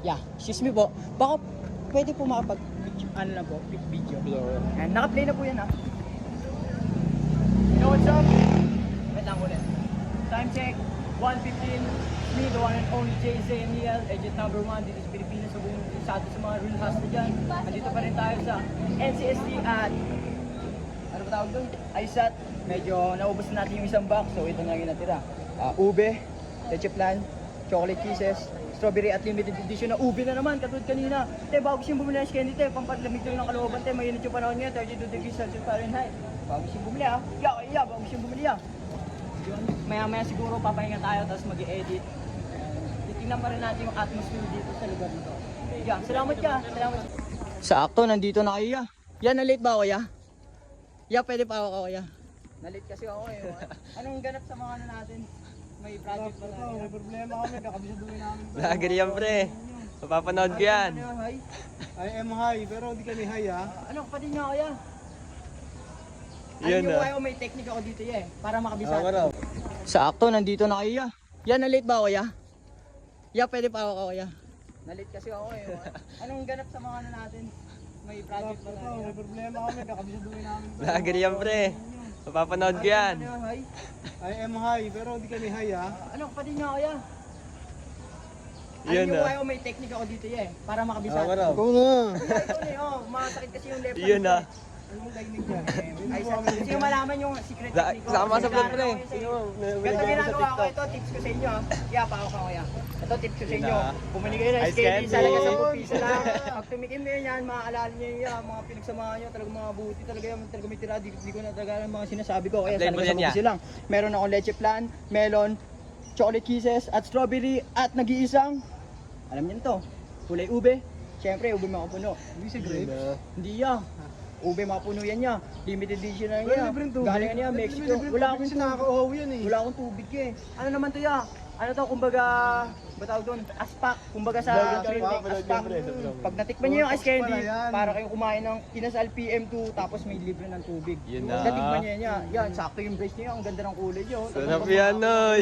Yeah, excuse me po. Baka pwede po makapag ano na po, video. And naka-play na po yan ha. You know what's up? Wait lang ulit. Time check, 1.15. Me, the one and only JZ Niel, agent number 1 dito sa Pilipinas sa buong sa atin sa mga real hustle dyan. Nandito pa rin tayo sa NCST at ano ba tawag doon? ISAT. Medyo naubos na natin yung isang box, so ito na yung natira. Ah, ube, leche plan, chocolate kisses, strawberry at limited edition na ube na naman, katulad kanina. Te, bago siyang bumili ng candy, te, pampalamig lang ng kalooban, te, mainit yung panahon ngayon, 32 degrees Celsius Fahrenheit. Bago siyang bumili, ah. Yeah, yeah, bago siyang bumili, ah. Yun, maya-maya siguro papahinga tayo, tapos mag-edit. Titingnan pa rin natin yung atmosphere dito sa lugar nito. Yeah, salamat ka, salamat. Sakto, nandito na kayo, ya. Yan, na-late ba ako, ya? Ya, pwede pa ako, ya. Na-late kasi ako, eh. Anong ganap sa mga ano natin? May project ba tayo? May problema kami, kakabisaduhin namin. Vlogger yan pre. Mapapanood ko yan. Hi? I am high, pero di kami high ha. Ano, kapatid niya ako, ya? Ano Yun, yung ah. ayaw, may technique ako dito, ya, eh. Para makabisa. Ako raw. Sakto, nandito na kayo, ya. Ya, na-late ba ako, ya? Pwede pa ako, ya. Na-late kasi ako, eh. Anong ganap sa mga ano natin? May project ba tayo? May problema kami, kakabisaduhin namin. Vlogger yan pre. Mapapanood ko yan. Ano, hi? I am high, pero di kami high ha. Ano, kapatid niya ako, ya? Ano Yun, yung ah. ayaw, may technique ako dito, ya, eh. Para makabisa. Raw. Ikaw na. Ito na, oh. Masakit kasi yung left Yun ko, ah. eh. Ano yung technique niya? Ay, sa yung malaman yung secret Sa- technique ko. Sama sa vlog ko Ganito nagano sa ginagawa ko, ito tips ko sa inyo. ah. Yeah, pa ako kaya. Ito tips ko sa inyo. Bumili kayo ng Ice candy, candy. talaga sa pupisa lang. Pag tumikim nyo yan, maaalala nyo yan, mga pinagsamahan nyo, talaga mga buti talaga yan, talaga may tira, di, di ko na talaga ang mga sinasabi ko. Kaya Apply talaga mo sa yan, ya. pupisa lang. Meron akong leche plan, melon, chocolate kisses, at strawberry, at nag-iisang, alam niyo to, kulay ube. Siyempre, ube makupuno. Hindi si grapes. Hindi yan. Ube mapuno yan niya. Limited edition na Wala yan. tubig. Galing niya, Mexico. libreng Wala tubig akong kasi yan eh. Wala akong tubig eh. Ano naman to ya? Ano to, kumbaga, ba tawag doon? Aspak. Kumbaga sa Vlog yan, Aspak. vlog yan, aspak. pre, sa vlog. Pag natikman niyo yung ice pala candy, yan. para kayo kumain ng inasal PM2 tapos may libre ng tubig. Yun na. natikman niya niya, yan, sakto yung brace niya, ang ganda ng kulay niyo. Sarap yan noy.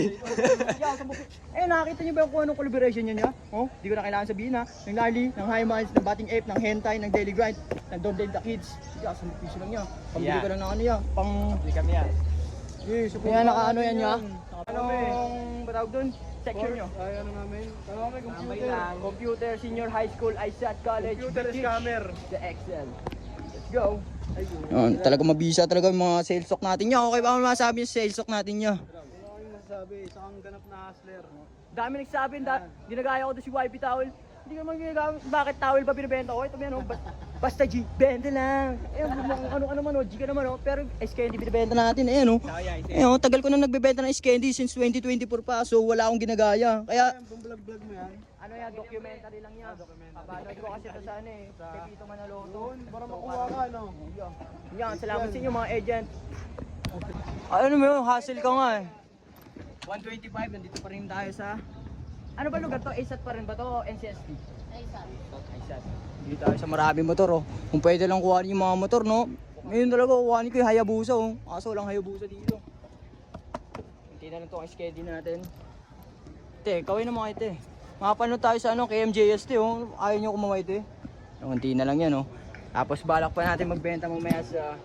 Yeah, sa buki. Eh, nakita niyo ba kung anong collaboration niya niya? Oh, di ko na kailangan sabihin ha. Ng Lali, ng High Minds, ng Batting Ape, ng Hentai, ng Daily Grind, ng Don't Date the Kids. Yeah, sa piso lang niya. Pambili Yeah. ko lang ng ano yan, pang Hindi kami yan. Eh, support kaya naka-ano yan niya? Ano Anong batawag doon? Section nyo? Ay, ano namin? Ano kami, Computer. computer. Computer, Senior High School, ISAT College. Computer British, scammer. The Excel. Let's go. Ayun. Yun, talaga mabisa talaga yung mga sales stock natin niya. Okay ba ang masabi yung sales stock natin niya? Wala kami masasabi, isa kang ganap na hustler. Dami nagsabi, da, ginagaya ko doon si YP Towel. Hindi ko naman ginagamit. Bakit towel ba binibenta ko? Ito oh, ba- basta G, benta lang. Ayun, mukhang ano-ano man, oh, G ka naman, oh. Pero ice candy binibenta natin, ayan, oh. Ayun, oh, tagal ko na nagbebenta ng ice candy since 2024 pa, so wala akong ginagaya. Kaya, Ayan, pang-vlog-vlog mo yan. ano yan, documentary lang yan. Papanood ko kasi ito sa ano eh, kay Pito Manaloto. Para makuha ka, no? Yan, salamat sa inyo mga agent. Ano mo hassle ka nga eh. 125, nandito pa rin tayo sa... Ano ba lugar to? ASAT pa rin ba to o NCST? ASAT. ASAT. Dito tayo sa maraming motor oh. Kung pwede lang kuhanin yung mga motor no. Ngayon talaga kuhanin ko yung Hayabusa oh. Kaso lang Hayabusa dito. Hindi na lang itong schedule natin. Te, kawin naman kayo te. Makapanood tayo sa ano, KMJS te oh. Ayaw nyo kumaway te. Kunti na lang yan oh. Tapos balak pa natin magbenta mamaya sa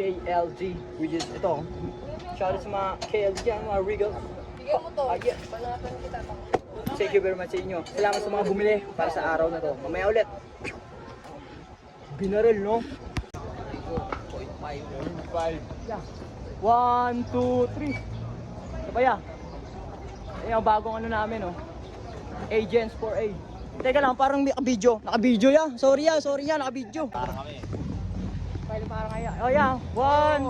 KLG, which is ito. oh. Shout out sa mga KLG dyan, mga Regal. Bigyan mo to. Ah, yeah. Panatan kita to. Thank you very much sa inyo. Salamat sa mga bumili para sa araw na to. Mamaya ulit. Binaril, no? 0.5. Yeah. One, two, three. Sabaya. Ayan ang bagong ano namin, no? Agents for A. Teka lang, parang may video. Naka-video ya. Sorry ya, sorry ya, naka-video. Para kami. Parang parang kaya. Oh yeah, one.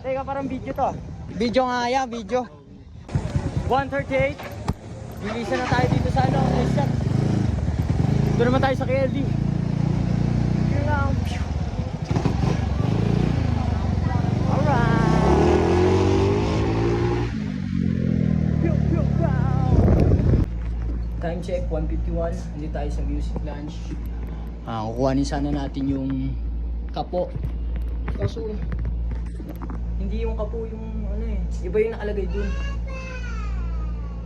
Teka, parang video to. Video nga ya, video. 138. Bilisan na tayo dito sa ano, shot. Dito naman tayo sa KLD. Time check, 151. Hindi tayo sa music lounge. Ah, kukuhanin sana natin yung kapo. Kaso, hindi yung kapo yung ano eh. Iba yung nakalagay dun.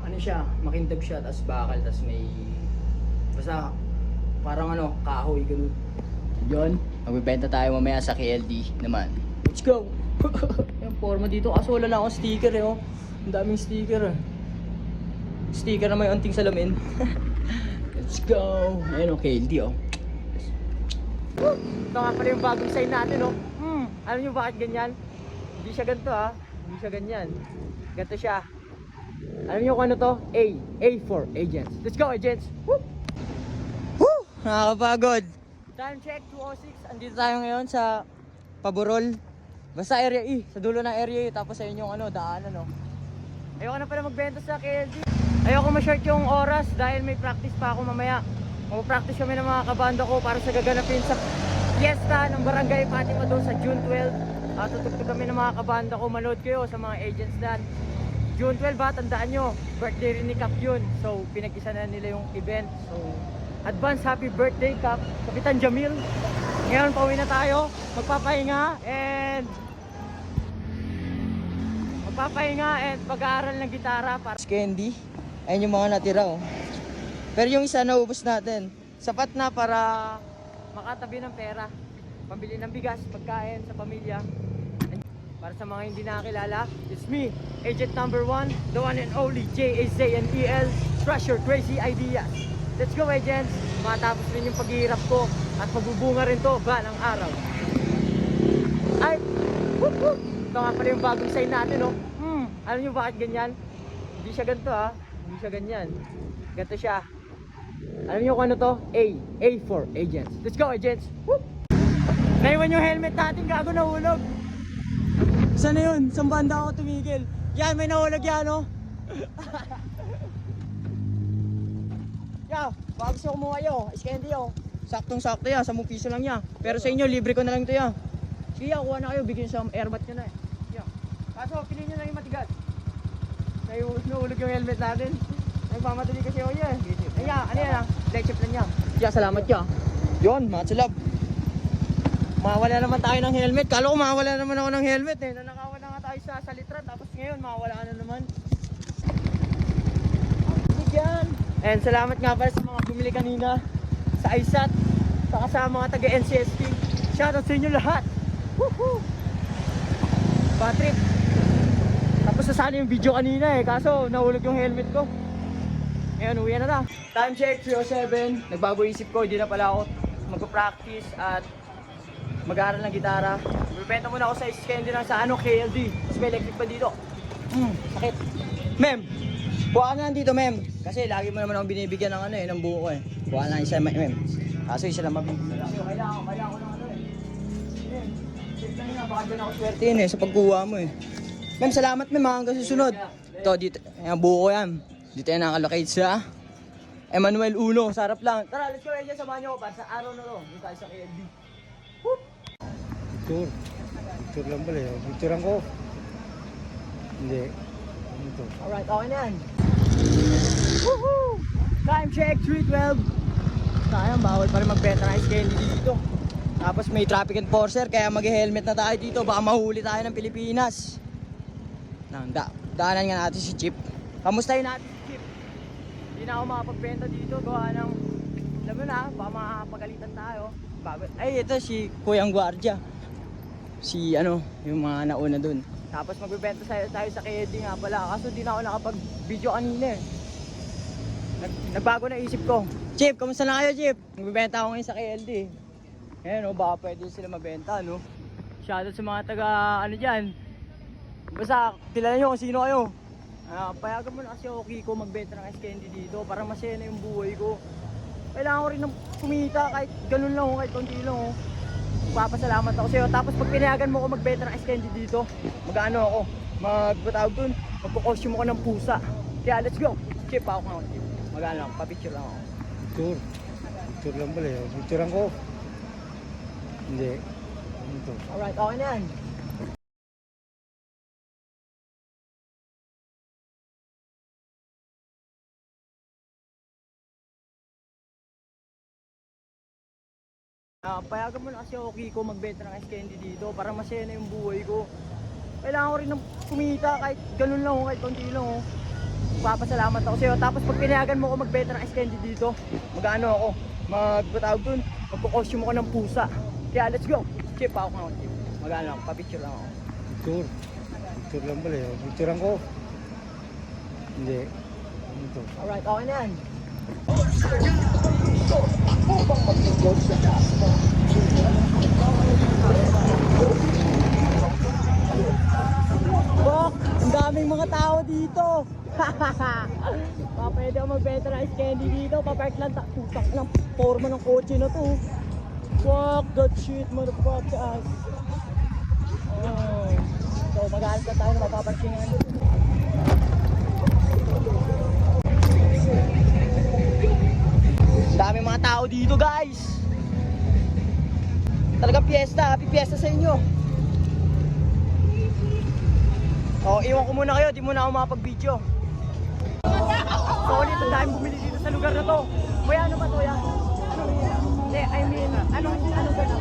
Ano siya, makintab siya, tapos bakal, tapos may, basta, parang ano, kahoy, ganun. Yun, magbibenta tayo mamaya sa KLD naman. Let's go! yung forma dito, kaso wala na akong sticker eh, oh. Ang daming sticker eh. Sticker na may unting salamin. Let's go! Ayun oh, KLD oh. Ito nga pala yung bagong sign natin oh. Hmm, alam nyo bakit ganyan? Hindi siya ganito ah. Hindi siya ganyan. Ganito siya. Alam niyo kung ano to? A. A for agents. Let's go, agents! Woo! Woo! Nakakapagod. Time check, 206. Andito tayo ngayon sa Paborol. Basta area E. Sa dulo ng area E. Tapos sa inyong ano, daanan no. Ayoko na pala magbenta sa KLD. Ayoko ma-short yung oras dahil may practice pa ako mamaya. Mag-practice kami ng mga kabanda ko para sa gaganapin sa fiesta ng Barangay Fatima doon sa June 12. At tutugtog kami ng mga kabanda ko. Manood kayo sa mga agents dan. June 12 ba? Tandaan nyo, birthday rin ni Cap yun. So, pinag-isa na nila yung event. So, advance happy birthday Cap, Kapitan Jamil. Ngayon, pauwi na tayo. Magpapahinga and magpapahinga and pag-aaral ng gitara para Candy. Ayun yung mga natira oh. Pero yung isa naubos natin. sapat na para makatabi ng pera. Pambili ng bigas, pagkain sa pamilya. Para sa mga hindi nakakilala, it's me, agent number one, the one and only J-A-Z-N-E-L, Crush your crazy ideas. Let's go agents! Matapos rin yung paghihirap ko at magbubunga rin to balang araw. Ay! Whoop, whoop. Ito nga pala yung bagong sign natin, oh. Hmm, alam nyo bakit ganyan? Hindi siya ganito, ha? Hindi siya ganyan. Ganito siya. Alam niyo kung ano to? A. A for agents. Let's go, agents! Whoop! Naiwan yung helmet natin, gago nahulog. Saan na yun? Saan banda ako tumigil? Yan, may nahulog yan, oh. Yaw, bago siya kumuha yo. Iskendi yo. Saktong sakto yan, 10 piso lang yan. Pero sa inyo, libre ko na lang ito yan. Sige, yaw, kuha na kayo. Bigyan sa airbat nyo na eh. Yaw. Kaso, piliin nyo lang yung matigas. Nahulog nahulog yung helmet natin. Ay, pamatuli kasi ako yan. Ay, ya, ano yan ah? Leg chip lang yan. Ya, salamat ya. Yun, matsulab. Mawala naman tayo ng helmet. Kala ko mawala naman ako ng helmet eh. Nanakawan na nga tayo sa, sa litra. Tapos ngayon, mawala na naman. Bigyan. And salamat nga pala sa mga bumili kanina sa ISAT. Saka sa mga taga NCST. Shoutout sa inyo lahat. Woohoo! Patrick. Tapos na sana yung video kanina eh. Kaso nahulog yung helmet ko. Ngayon, uwi na na. Time check, 3.07. Nagbago isip ko, hindi na pala ako mag-practice at mag-aaral ng gitara. Bibenta muna ako sa Iskendi lang sa ano, KLD. Tapos may electric pa dito. Hmm, sakit. Mem, buka na lang dito, Mem. Kasi lagi mo naman akong binibigyan ng ano eh, ng buko eh. Buka na lang isa, Mem. Kaso isa lang mabibigyan. Kasi kailangan ko, kailangan ko ng ano eh. Mem, check lang nga, baka dyan ako swerte yun eh, sa pagkuha mo eh. Mem, salamat ha, hanggang susunod. Ito, dito, yung buko yan. Dito yan nakalocate sa Emmanuel Uno, sarap lang. Tara, let's go guys, samahan niyo ako para sa araw na to. Dito tayo sa KLD. Picture. Picture lang pala eh. Picturean ko. Hindi. Ano to? Alright, okay na yan. Woohoo! Time check, 312. Sayang, bawal pa rin ng ice candy dito. Tapos may traffic enforcer, kaya mag-helmet na tayo dito. Baka mahuli tayo ng Pilipinas. Nang, da daanan nga natin si Chip. Kamustahin natin si Chip. Hindi na ako makapagbenta dito. Gawa ng, alam mo na, baka makapagalitan tayo. Bago. Ay, ito si Kuyang Guardia. Si ano, yung mga nauna dun. Tapos magbebenta tayo, tayo sa KD nga pala. Kaso di na ako nakapag-video kanina eh. Nag, nagbago na isip ko. Chip, kamusta na kayo, Chip? Magbebenta ako ngayon sa KLD. Ayan, no, baka pwede sila mabenta, no? Shoutout sa mga taga, ano dyan. Basta, kilala nyo kung sino kayo. Ah, payagan mo na kasi ako, Kiko, magbenta ng candy dito para masaya na yung buhay ko. Kailangan ko rin ng kumita kahit ganun lang, oh, kahit konti lang. Oh. Papasalamat ako sa'yo. Tapos pag pinayagan mo ako magbenta ng ice candy dito, mag-ano ako, magbatawag dun, magpo-costume ako ng pusa. Kaya let's go. Chip ako nga, chip. Mag-ano ako, papicture lang ako. Picture. Picture lang pala eh. Picturean ko. Hindi. Ano to? Alright, okay na yan. Ah, payagan mo na kasi ako, Kiko, magbenta ng ice candy dito para masaya na yung buhay ko. Kailangan ko rin ng kumita kahit ganun lang, kahit konti lang. Oh. Papasalamat ako sa'yo. Tapos pag pinayagan mo ako magbenta ng ice candy dito, mag-ano ako, magpatawag dun, magkukostume ako ng pusa. Kaya let's go. Chip ako nga. Chip. Mag-ano ako, papicture lang ako. Picture. Picture lang pala eh. Picturean ko. Hindi. Ano to? Alright, okay na yan. Bok, ang daming mga tao dito. Pa, pwede ako ice candy dito. Papark lang ta. Putak ng forma ng kotse na to. Fuck that shit, motherfuckers. Oh. So, mag-aaral na tayo na mapaparkingan. Dami mga tao dito guys. Talagang piyesta, happy piyesta sa inyo. Oh, iwan ko muna kayo, di muna ako makapag-video. Solid, ang daming bumili dito sa lugar na to. Kuya, ano ba to yan? Ano? Hindi, I mean, anong, anong ganap?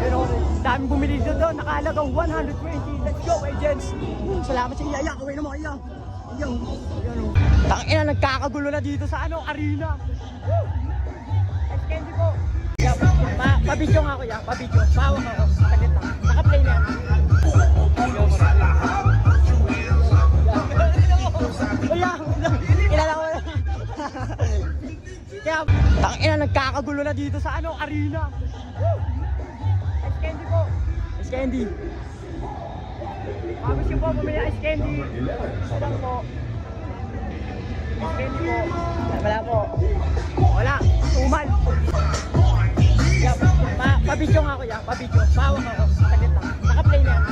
Pero, daming bumili dito doon, nakahalagang 120. Let's go, agents! Salamat sa iya, iya, kawin mo, iya. No. Tangina, nagkakagulo na dito sa ano, arena. Woo! Ice candy po. Yeah, pa, pabidyo nga ako, ya, pabidyo. Pawak ako, saglit lang. Naka-play na. Kaya, tangina, nagkakagulo na dito sa ano, arena. Woo! Ice candy po. Ice candy. Bago siya po bumili ng ice candy. Ice candy po. Wala po. Wala. Tumal. Yeah, pa, pabidyo nga ako, ya. Pabidyo. Pawak ako. Saglit lang. Naka-play na. yan.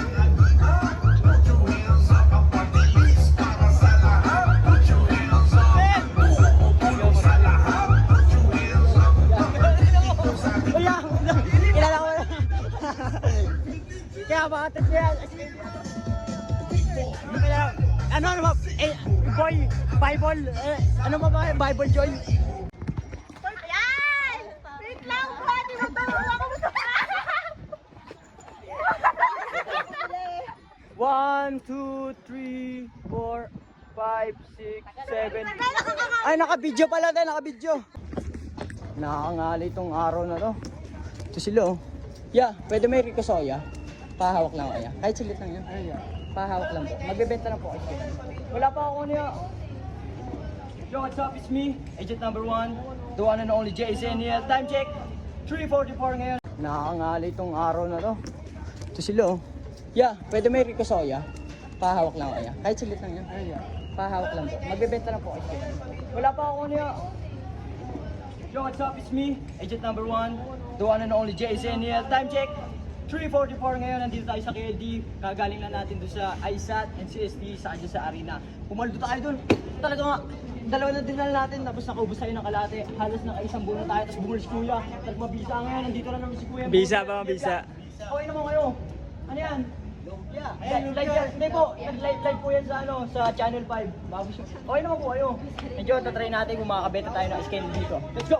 Kaya mga tatlo yan. Ano ano ba? Eh, boy, Bible, eh, ano ba ba? Bible Joy? Ayan! Wait lang po! Tawag ako sa One, two, three, four, five, six, seven. Ay, naka-video pala tayo, naka-video. Nakakangali itong araw na to. Ito sila oh. Yeah, pwede may Rico Soya. Pahawak lang kaya. Kahit silit lang yan. Pahawak lang po. Magbebenta na po kasi. Wala pa ako niya. Yo, what's up? It's me, agent number one, the one and only JZNL. Time check, 3.44 ngayon. Nakakangali itong araw na to. Ito sila oh. Yeah, pwede may Rico Soya. Pahawak lang kaya. Kahit silit lang yan. Pahawak lang po. Magbebenta na po kasi. Wala pa ako niya. Yo, what's up? It's me, agent number one, the one and only JZNL. Time check, 3.44 ngayon. Nandito tayo sa KLD. Kagaling lang natin doon sa ISAT and CST sa dyan sa arena. Pumaldo tayo doon. Talaga nga, dalawa na dinala natin. Tapos nakaubos tayo ng kalate. Halos nakaisang buwan na tayo. Tapos bumuli si Kuya. Nagmabisa ngayon. Nandito na naman si Kuya. Bisa ba, bisa? Okay naman kayo. Ano yan? Yeah, live, live yan. Hindi po, nag-live live po yan sa ano, sa Channel 5. Bago siya. Okay naman po kayo. Medyo tatry natin kung makakabenta tayo ng skin dito. Let's go!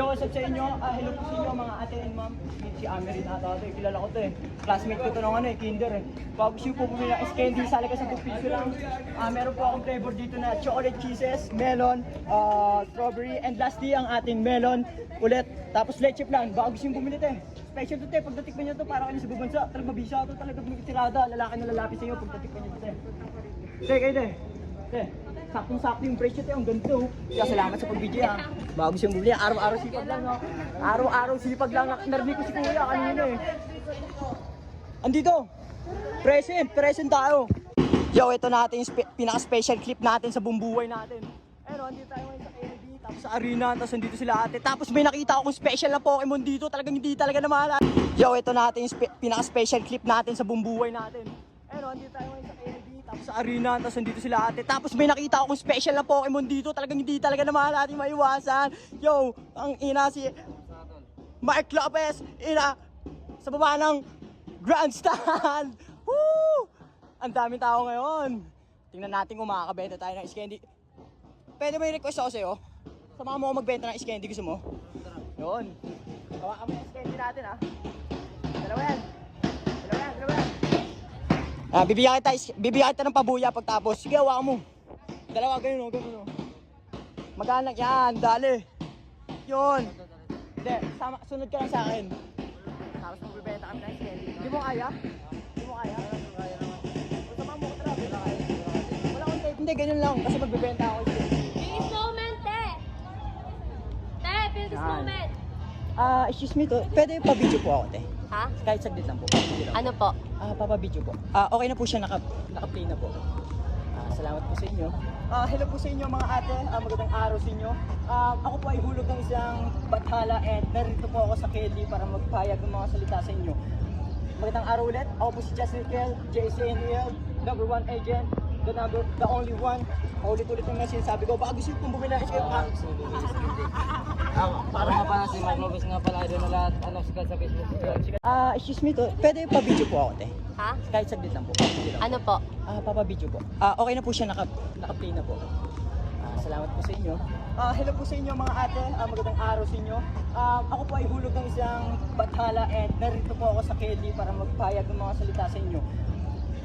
Up sa inyo? Ah, hello po sa inyo mga ate and ma'am. Si Amerin ata ito, eh. kilala ko to eh. Classmate ko to nung ano eh, kinder eh. Bago siya po bumili ng candy, sa lakas ng piso lang. Ah, meron po akong flavor dito na chocolate cheeses, melon, ah, strawberry, and lastly ang ating melon ulit. Tapos leche plan, bago siya bumili to eh. Special to te, pag natikman nyo to, para kayo sa bubansa. Talagang mabisa to, talagang may tirada. Lalaki na lalapit sa inyo pag natikman nyo to te. Te, kayo te. Te, saktong-sakto yung presyo te, ang ganito. Kaya salamat sa pag-video ha. Bago siyang bumili, araw-araw sipag lang no. Araw-araw sipag lang. Narinig ko si Kuya kanina eh. Andito! Present! Present tayo! Yo, ito natin yung spe- pinaka-special clip natin sa bumbuhay natin. Pero andito tayo ngayon sa KLB, tapos sa arena, tapos andito sila ate. Tapos may nakita akong special na Pokemon dito, talagang hindi talaga na mahal. Yo, ito natin yung spe- pinaka-special clip natin sa bumbuhay natin. Pero andito tayo ngayon sa tapos sa arena, tapos andito sila ate. Tapos may nakita akong special na Pokemon dito, talagang hindi talaga na mahal natin maiwasan. Yo, ang ina si Mark Lopez, ina, sa baba ng grandstand. Woo! Ang daming tao ngayon. Tingnan natin kung makakabenta tayo ng ice candy. Pwede ba i-request ako sa'yo? Sama mo ako magbenta ng ice candy, gusto mo? Yun. Hawakan mo yung ice candy natin, ha? Yan. Dalawa yan, dalawa yan. Ah, bibigyan kita, bibigyan kita ng pabuya pagtapos. Sige, hawakan mo. Dalawa, ganun, oh, ganun. oh. Magana yan, dali. Yun. Hindi, sama, sunod ka lang sa akin. Tapos magbibenta kami ng candy. Hindi mo kaya? Hindi mo kaya? Sama mo ko tara, wala akong tape. Hindi, ganyan lang. Kasi magbibenta ako. This moment, te! Te, Yan. moment! Ah, excuse me to. Pwede pa-video po ako, te. Ha? Kahit saglit lang po. Ano po? Ah, papa-video po. Ah, okay na po siya, naka, naka-play na po. Ah, salamat po sa inyo. Ah, hello po sa inyo mga ate. Ah, magandang araw sa inyo. Ah, ako po ay hulog ng isang bathala and narito po ako sa Kelly para magpayag ng mga salita sa inyo. Magandang araw ulit. Ako po si Justin Kel, JCNL, number one agent, the number, the only one. Ulit-ulit yung mga sinasabi ko. Baka gusto kong bumili ng escape ah, Para nga pala si Mark Lopez nga pala doon na lahat ano sikat sa Facebook. Ah, excuse me to. Pwede pa-video po ako, te. Ha? Kahit saglit lang po. Lang. Ano po? Ah, papa-video po. Ah, okay na po siya, naka, naka-play na po. Ah, salamat po sa inyo. Ah, hello po sa inyo mga ate. Ah, magandang araw sa inyo. Ah, ako po ay hulog ng isang bathala and narito po ako sa Kelly para magpayag ng mga salita sa inyo.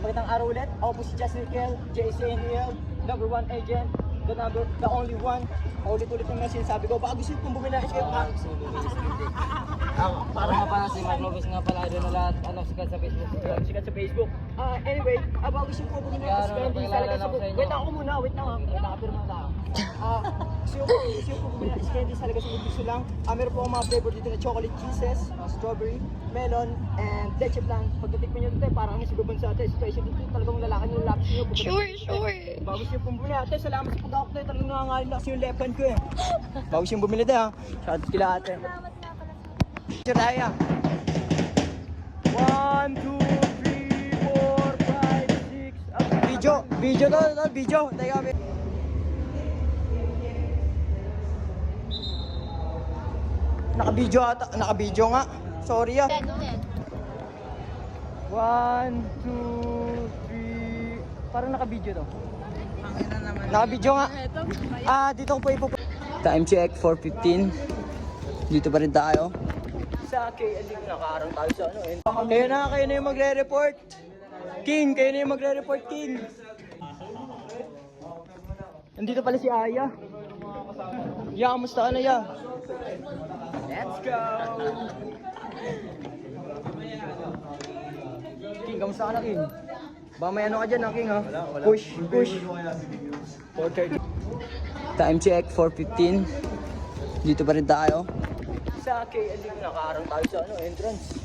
Magandang araw ulit. Ako po si Justin Kel, JCNL, number one agent, the number, the only one. Ulit-ulit yung sinasabi ko. Baka gusto kong bumili ng escape ah, Para nga pala si Mark Lopez nga pala doon na lahat ano sikat sa Facebook. sikat sa Facebook. Ah, anyway, ah, baka gusto ko bumili ng escape. ano, lang ako sa. Wait ako muna, wait lang ha. Wait lang, kapirma na ako. Ah, gusto ko, gusto ko bumili ng candy sa lagas ng piso lang. Ah, meron po akong mga flavor dito na chocolate cheeses, ah, strawberry, melon, and leche plan. Pagkatikman nyo dito, parang nasa gaban sa atin. Special dito, talagang lalaki nyo lapis nyo. Sure, sure. Bago siya bumili. Ate, salamat sa pag-awak tayo. Talagang nangangalin lakas yung left hand ko eh. Bago siyang bumili tayo ha. Shoutout kila ate. Picture tayo. One, two, three, four, five, six. Video, video to, to, video. Teka, vi- Naka-video ata, naka-video nga. Sorry ah. One, two, three. Parang naka-video to. Naka-video nga. Ah, dito ko po ipo. Time check, 4.15. Dito pa rin tayo. Sa KLD, nakaarang tayo sa ano eh. Kayo na, kayo na yung magre-report. King, kayo na yung magre-report, King. Nandito pala si Aya. Ya, kamusta ka na, Ya? Let's go! King, kamusta ka na, King? Ba may ano ka dyan, ha, King, ha? Push, push. 4.30. Time check, 4.15. Dito pa rin tayo. Sa KLD, nakaarang tayo sa ano, entrance.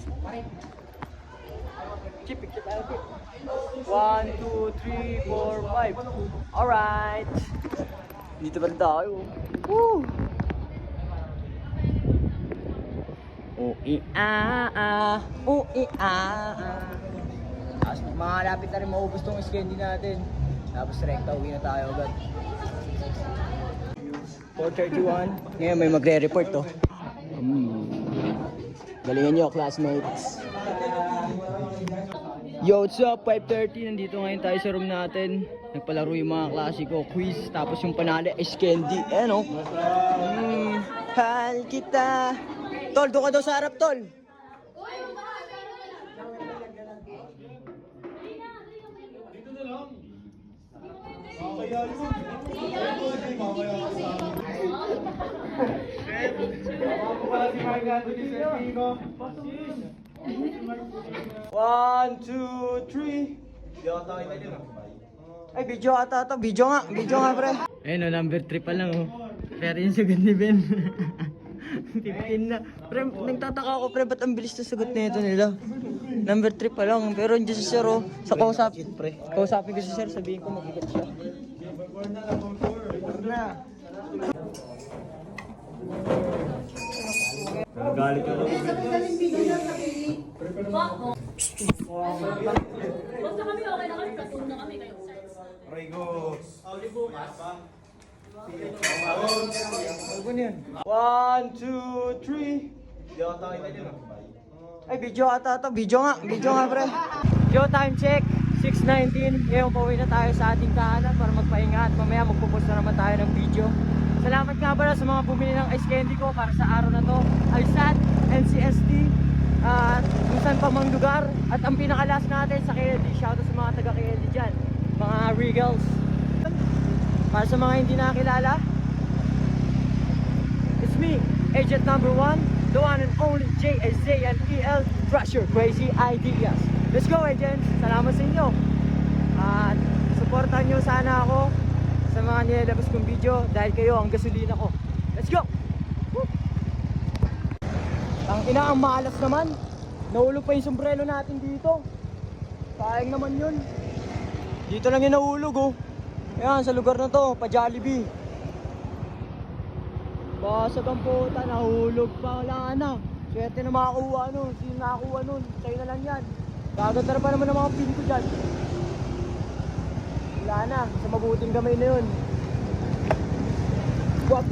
Chip, picture tayo, Chip. 1, 2, 3, 4, 5. Alright. Dito pa rin tayo. Woo! Ui ah ah, ui ah ah. Tapos mga lapit na rin maubos tong candy natin. Tapos rekta uwi na tayo agad. 4.31. Ngayon may magre-report to. Hmm. Galingan nyo, classmates. Yo, what's up? 5.30. Nandito ngayon tayo sa room natin. Nagpalaro yung mga klase ko. Quiz. Tapos yung panalo is candy. Eh, no? Hmm. Hal kita. Tol, doon ka daw sa harap, tol. One, two, three. Ay, video ata to. Video nga. Video nga, pre. Ayun, oh, number 3 pa lang, oh. Pero yung sagot ni Ben. 15 na. Pre, nagtataka ako, pre, ba't ang bilis na sagot na ito nila? Number 3 pa lang. Pero hindi si Sir, oh. Sa kausap. Kausapin ko si Sir, sabihin ko magigat siya. Na. Basta kami okay na kami, platoon na kami kayo. Ano ba niyan? One, two, three. Ay, video ata to. Video nga. Video nga, pre. Yo, time check. 6.19. Ngayon, pauwi na tayo sa ating tahanan para magpahinga mamaya magpupost na naman tayo ng video. Salamat nga pala sa mga bumili ng ice candy ko para sa araw na to. Alsat, NCST, at kung saan pa mang lugar. At ang pinakalas natin sa KLD, shoutout sa mga taga KLD dyan, mga Regals. Para sa mga hindi nakakilala, it's me, agent number one, the one and only J-A-Z-N-E-L, Crush Your Crazy Ideas. Let's go agents! Salamat sa inyo! At supportan nyo sana ako sa mga nilalabas kong video dahil kayo ang gasolina ko. Let's go! Ang ina ang malas naman. Nahulog pa yung sombrero natin dito. Sayang naman yun. Dito lang yung nahulog oh. Ayan, sa lugar na to, pa Jollibee. Basag ang puta, nahulog pa, wala na. Swerte na makakuha nun, sino nakakuha nun, sa'yo na lang yan. Gaganda pa naman ng mga pin ko dyan. Wala na, sa mabuting gamay na yun. Wap.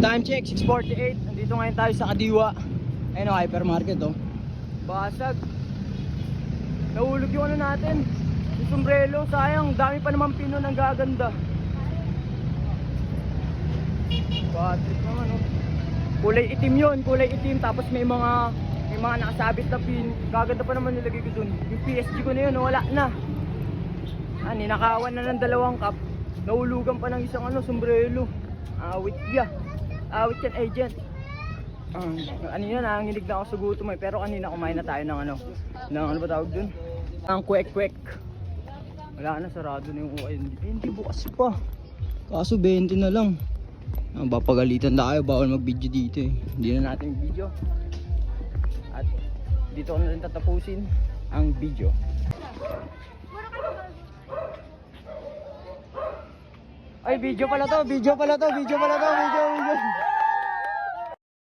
Time check, 6.48. Nandito ngayon tayo sa Kadiwa. Ayun o, hypermarket oh. Basag. Nahulog yung ano natin. Yung sombrero, sayang. Dami pa naman pino ng gaganda. Trip naman oh. Kulay itim yun, kulay itim. Tapos may mga may mga nakasabit na pin. Gaganda pa naman nilagay ko dun. Yung PSG ko na yun, wala na. Ah, ninakawan na ng dalawang cup. Nahulugan pa ng isang ano, sombrero. Awit ya. Awit yan, agent. Um, kanina nanginginig na ako sa gutom eh, pero kanina kumain na tayo ng ano, ng ano ba tawag dun? Ang kwek-kwek. Wala na, sarado na yung UIN. Eh, hindi bukas pa. Kaso 20 na lang. Ah, papagalitan tayo, bawal mag-video dito eh. Hindi na natin video. Dito ko na rin tatapusin ang video. Ay, video pala to, video pala to, video pala to, video